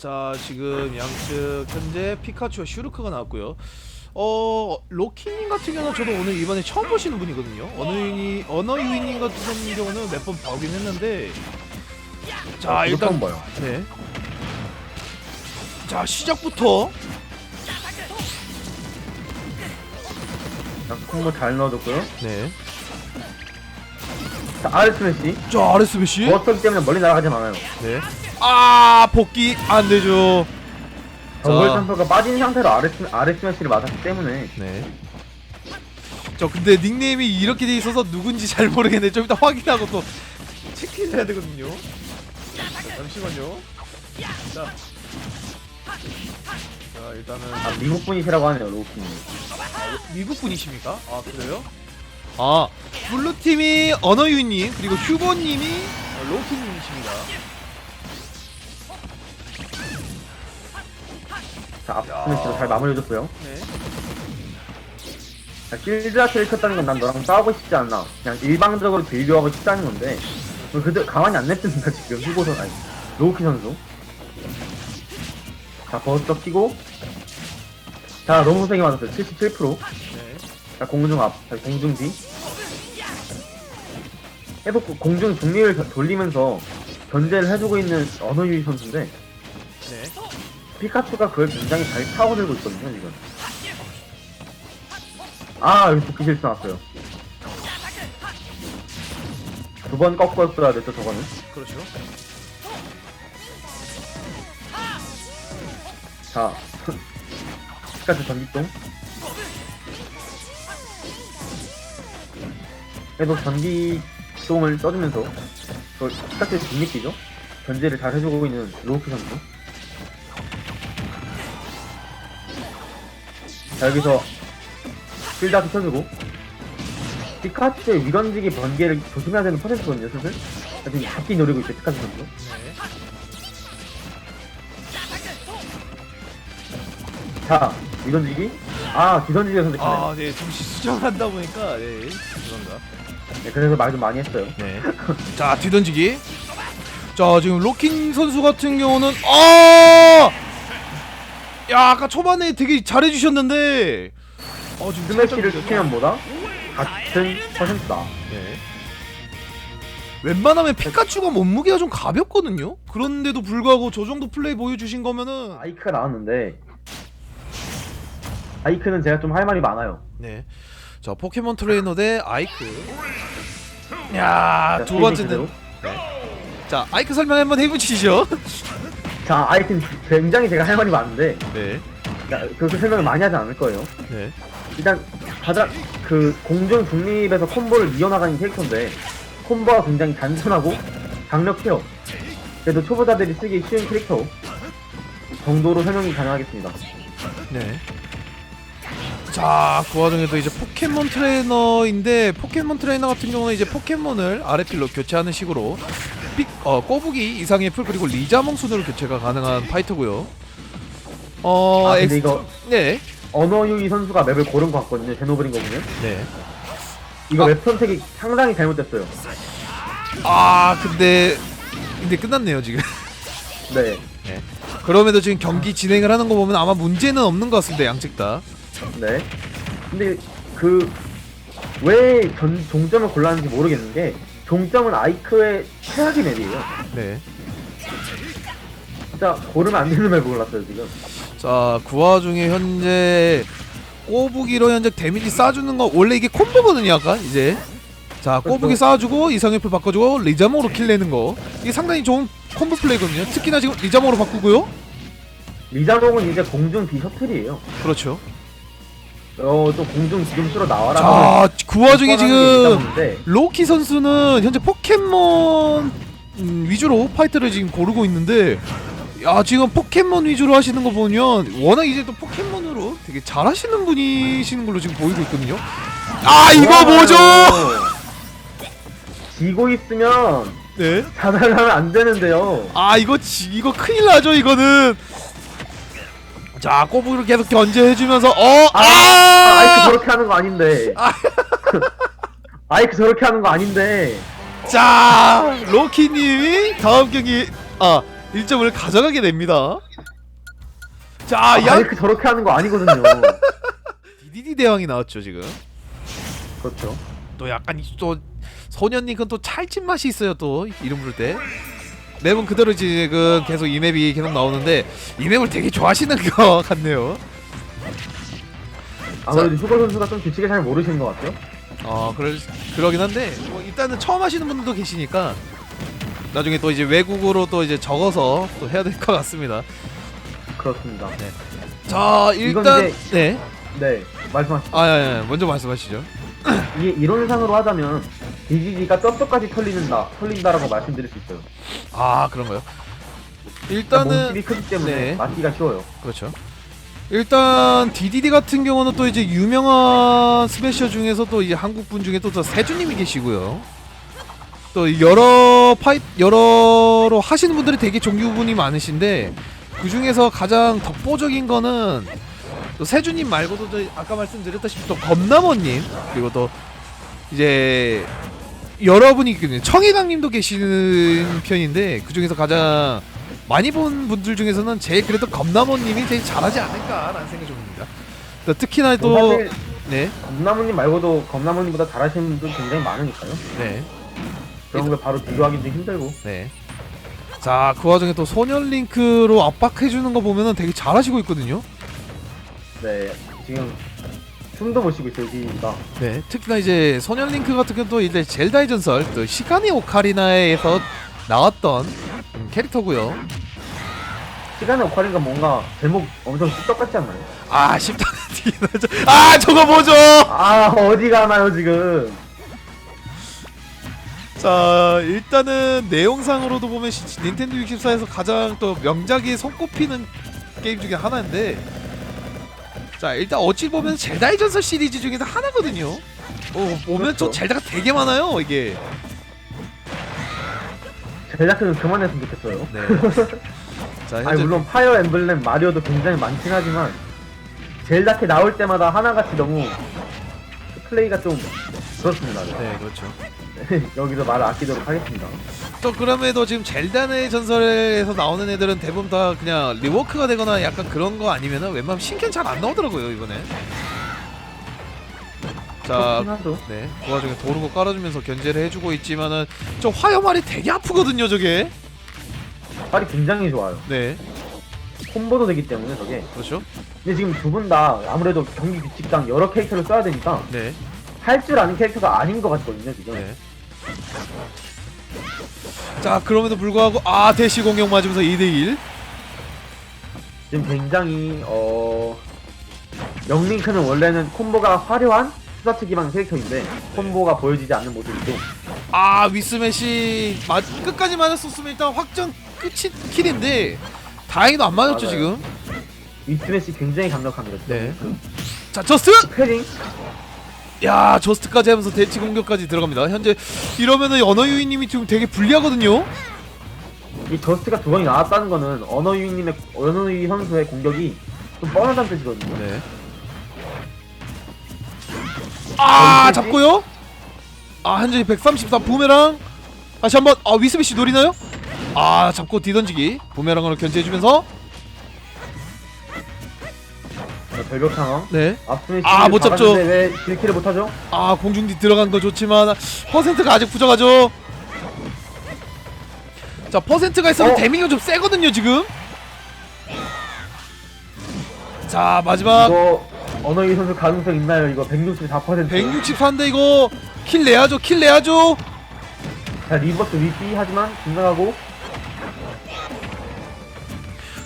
자 지금 양측 현재 피카츄와 슈르크가 나왔고요. 어 로키님 같은 경우는 저도 오늘 이번에 처음 보시는 분이거든요. 언어 유인이 언어 유인님 같은 경우는 몇 번 봐오긴 했는데 자 아, 일단 봐요. 네. 자 시작부터 자, 콤보 잘 넣어줬고요. 네. 자, 아르 스매시. 자 아레스 베시. 버스기 때문에 멀리 날아가지 않아요. 네. 아 복귀 안 되죠. 정글 자. 점퍼가 빠진 상태로 아르, 스, 아르 스매시를 맞았기 때문에 네. 저 근데 닉네임이 이렇게 돼 있어서 누군지 잘 모르겠는데 좀 이따 확인하고 또 체크해야 되거든요. 자, 잠시만요. 자. 자 일단은 아, 미국 분이시라고 하네요, 로우키님. 미국 분이십니까? 아 그래요? 아 블루 팀이 언어유님 그리고 휴보 님이 로키님이십니다. 자, 앞 스매시로 잘 마무리해줬고요. 네. 자, 실드 아트를 켰다는 건 난 너랑 싸우고 싶지 않나. 그냥 일방적으로 딜교하고 싶다는 건데, 뭐 그들 가만히 안 냅둔다, 지금. 휴고선, 아니, 로우키 선수. 자, 버스터 키고. 자, 너무 세게 맞았어요. 77%. 네. 자, 공중 앞, 자, 공중 뒤. 계속 그 공중 겨- 돌리면서 견제를 해주고 있는 언어유희 선수인데, 네. 피카츄가 그걸 굉장히 잘 타고들고 있거든요, 지금. 아, 여기 도끼 실수 나왔어요. 두 번 꺾었어야 됐죠, 저거는. 그렇죠. 자, 피카츄 전기똥. 계속 전기똥을 써주면서, 저 피카츄의 뒷미끼죠? 견제를 잘 해주고 있는 로우키 선수. 자, 여기서 필다트 켜주고, 피카츄의 위던지기 번개를 조심해야 되는 퍼센트거든요, 슬슬. 자, 지금 잡기 노리고 있어요, 피카츄 선수. 네. 자, 뒤던지기. 아, 뒤던지기가 선택하네요. 아, 네. 잠시 수정한다 보니까 네. 죄송합니다. 네, 그래서 말 좀 많이 했어요. 네. 자 뒤던지기. 자 지금 로킹 선수 같은 경우는 아, 야 아까 초반에 되게 잘해주셨는데, 어 지금 스매시를 살짝 시키면 뭐다? 같은 퍼센트다. 네. 웬만하면 피카츄가 몸무게가 좀 가볍거든요. 그런데도 불구하고 저 정도 플레이 보여주신 거면은 아이크가 나왔는데, 아이크는 제가 좀 할 말이 많아요. 네. 자 포켓몬 트레이너 대 아이크. 야 자, 두 번째는 그대로. 자 아이크 설명 한번 해보시죠. 자, 아이크는 굉장히 제가 할 말이 많은데, 네. 야, 그렇게 설명을 많이 하지 않을 거예요. 네. 일단, 가장, 그, 공중 중립에서 콤보를 이어나가는 캐릭터인데, 콤보가 굉장히 단순하고, 강력해요. 그래도 초보자들이 쓰기 쉬운 캐릭터 정도로 설명이 가능하겠습니다. 네. 자, 그 와중에도 이제 포켓몬 트레이너인데 포켓몬 트레이너 같은 경우는 이제 포켓몬을 아래필로 교체하는 식으로 삑, 어, 꼬부기 이상의 풀 그리고 리자몽 순으로 교체가 가능한 파이터고요. 어, 아, 근데 이거 네, 언어유이 선수가 맵을 고른 것 같거든요. 제노블인 거 보면. 네. 이거 아. 맵 선택이 상당히 잘못됐어요. 아, 근데 근데 끝났네요 지금. 네. 그럼에도 지금 경기 진행을 하는 거 보면 아마 문제는 없는 것 같습니다 양측 다. 네. 근데 그왜 종점을 골랐는지 모르겠는 게 종점은 아이크의 최악의 맵이에요. 네. 진짜 고르면 안 되는 맵을 골랐어요 지금. 자, 그 와중에 현재 꼬부기로 현재 데미지 쏴주는 거 원래 이게 콤보거든요, 아까 이제. 자, 꼬부기 쏴주고 이상의 풀 바꿔주고 리자몽으로 킬 내는 거 이게 상당히 좋은 콤보 플레이거든요. 특히나 지금 리자몽으로 바꾸고요. 리자몽은 이제 공중 비 셔틀이에요. 그렇죠. 어, 또 공중 지금 쓰러 나와라. 자, 그 와중에 지금 로키 선수는 현재 포켓몬 음, 위주로 파이트를 지금 고르고 있는데 야 지금 포켓몬 위주로 하시는 거 보면 워낙 이제 또 포켓몬으로 되게 잘하시는 분이시는 걸로 지금 보이고 있거든요. 아 이거 뭐죠? 지고 있으면 네. 자살하면 안 되는데요. 아 이거 지, 이거 큰일 나죠 이거는. 자 꼬부기를 계속 견제해주면서 어 아, 아, 아이크 저렇게 하는 거 아닌데. 아이크 저렇게 하는 거 아닌데. 자 로키님이 다음 경기 아 1점을 가져가게 됩니다. 자, 아, 양 마이크 저렇게 하는 거 아니거든요. DDD 대왕이 나왔죠 지금. 그렇죠. 또 약간 이- 또 소년님은 또 찰진 맛이 있어요 또 이름 부를 때. 맵은 그대로 지금 계속 이 맵이 계속 나오는데 이 맵을 되게 좋아하시는 것 같네요. 아무래도 휴거 선수가 좀 규칙을 잘 모르시는 것 같아요. 어 그럴 그러긴 한데 뭐 일단은 처음 하시는 분들도 계시니까 나중에 또 이제 외국어로 또 이제 적어서 또 해야 될 것 같습니다. 그렇습니다. 자 이건 일단 이제- 네. 네, 말씀하시죠. 아 예, 예. 먼저 말씀하시죠. 이게 이론상으로 하자면 DDD가 쩝쩝까지 털리는다, 털린다라고 말씀드릴 수 있어요. 아 그런가요? 그러니까 일단은 몸집이 크기 때문에 네. 맞기가 쉬워요. 그렇죠. 일단 DDD 같은 경우는 또 이제 유명한 스매셔 중에서 또 이제 한국 분 중에 또, 또 세주님이 계시고요. 또 여러 파이 여러로 하시는 분들이 되게 종류분이 많으신데 그 중에서 가장 덕보적인 거는 또 세주님 말고도 저 아까 말씀드렸다시피 또 검나머님 그리고 또 이제 여러분이 있거든요. 청해당님도 계시는 편인데 그 중에서 가장 많이 본 분들 중에서는 제일 그래도 검나머님이 제일 잘하지 않을까라는 생각이 좀 듭니다. 또 특히나 또 사실 네, 검나무님 말고도 검나무님보다 잘하시는 분들 굉장히 많으니까요. 네, 그런 걸 바로 비교하기도 힘들고. 네. 자, 그 와중에 또 소년 링크로 압박해 주는 거 보면은 되게 잘하시고 있거든요. 네, 지금 못 쉬고 있어요. 네, 특히나 이제 소년 링크 같은 경우는 또 이제 젤다의 전설, 또 시간의 오카리나에서 나왔던 음, 캐릭터고요. 시간의 오카린가 뭔가 제목 엄청 똑같지 않나요? 아, 쉽다. 아, 저거 뭐죠? 아, 어디 가나요, 지금? 자 일단은 내용상으로도 보면 시- 닌텐도 64에서 가장 또 명작이 손꼽히는 게임 중에 하나인데 자 일단 어찌 보면 젤다의 전설 시리즈 중에도 하나거든요 어 보면 또 그렇죠. 젤다가 되게 많아요 이게 제작자는 그만했으면 좋겠어요. 네자 아니, 현재 물론 파이어 엠블렘 마리오도 굉장히 많긴 하지만 젤다케 나올 때마다 하나같이 너무 플레이가 좀 그렇습니다. 네 그렇죠 여기서 말을 아끼도록 하겠습니다. 또 그럼에도 지금 젤다의 전설에서 나오는 애들은 대부분 다 그냥 리워크가 되거나 약간 그런 거 아니면은 웬만하면 신캔 잘 안 나오더라고요 이번에 자 그렇긴 하죠. 네, 그 와중에 도루고 깔아주면서 견제를 해주고 있지만은 저 화염알이 되게 아프거든요, 저게. 팔이 굉장히 좋아요. 네, 콤보도 되기 때문에 저게. 그렇죠. 근데 지금 두 분 다 아무래도 경기 규칙상 여러 캐릭터를 써야 되니까 네, 할 줄 아는 캐릭터가 아닌 것 같거든요, 지금. 네. 자, 그럼에도 불구하고 아 대시 공격 맞으면서 2대1. 지금 굉장히 어 영링크는 원래는 콤보가 화려한 스타트 기반 캐릭터인데 콤보가 보여지지 않는 모습이고 아 위스매시 맞 끝까지 맞았었으면 일단 확정 끝이 킬인데 다행히도 안 맞았죠 맞아요. 지금. 위스매시 굉장히 강력합니다. 네. 그 자, 저스트. 패링 야, 저스트까지 하면서 대치 공격까지 들어갑니다. 현재 이러면은 언어유이님이 지금 되게 불리하거든요. 이 저스트가 두 번이 나왔다는 거는 언어유이님의 언어유이 선수의 공격이 좀 뻔하다는 뜻이거든요. 네. 아 거기까지? 잡고요. 아 현재 134 부메랑 다시 한번 아 위스비시 노리나요? 아 잡고 뒤던지기 부메랑으로 견제해주면서 자, 별벽 상황. 네. 아, 못 잡죠. 왜 딜킬을 못 하죠? 아 공중 뒤 들어간 거 좋지만 퍼센트가 아직 부족하죠. 자 퍼센트가 있으면 어? 데미가 좀 세거든요 지금. 자 마지막 이거 언어유이 선수 가능성 있나요? 이거 164%. 164인데 이거 킬 내야죠 킬 내야죠. 자 리버스 위피 하지만 중간하고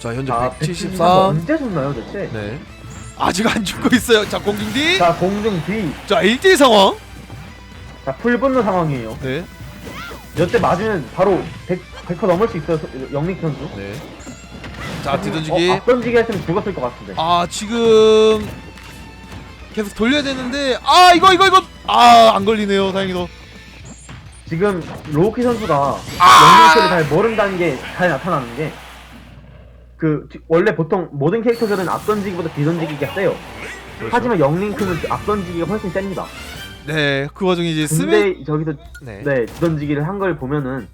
자 현재 자 174. 언제 죽나요 대체? 네. 아직 안 죽고 있어요. 자 공중 뒤. 자 공중 뒤. 자 1대1 상황. 자 풀분노 상황이에요. 네. 여태 맞으면 바로 100, 100% 넘을 수 있어요 소- 영릭 선수. 네. 자 뒤던지기. 어, 앞던지기 했으면 죽었을 것 같은데. 아 지금 계속 돌려야 되는데 아 이거 이거 이거 아 안 걸리네요. 다행히도. 지금 로우키 선수가 아! 영릭을 잘 모른다는 게 잘 나타나는 게. 그 지- 원래 보통 모든 캐릭터들은 앞던지기보다 뒤던지기가 세요. 하지만 영링크는 앞던지기가 훨씬 셉니다. 네. 그 와중에 이제 스메. 근데 저기서 네. 네 뒤던지기를 한 걸 보면은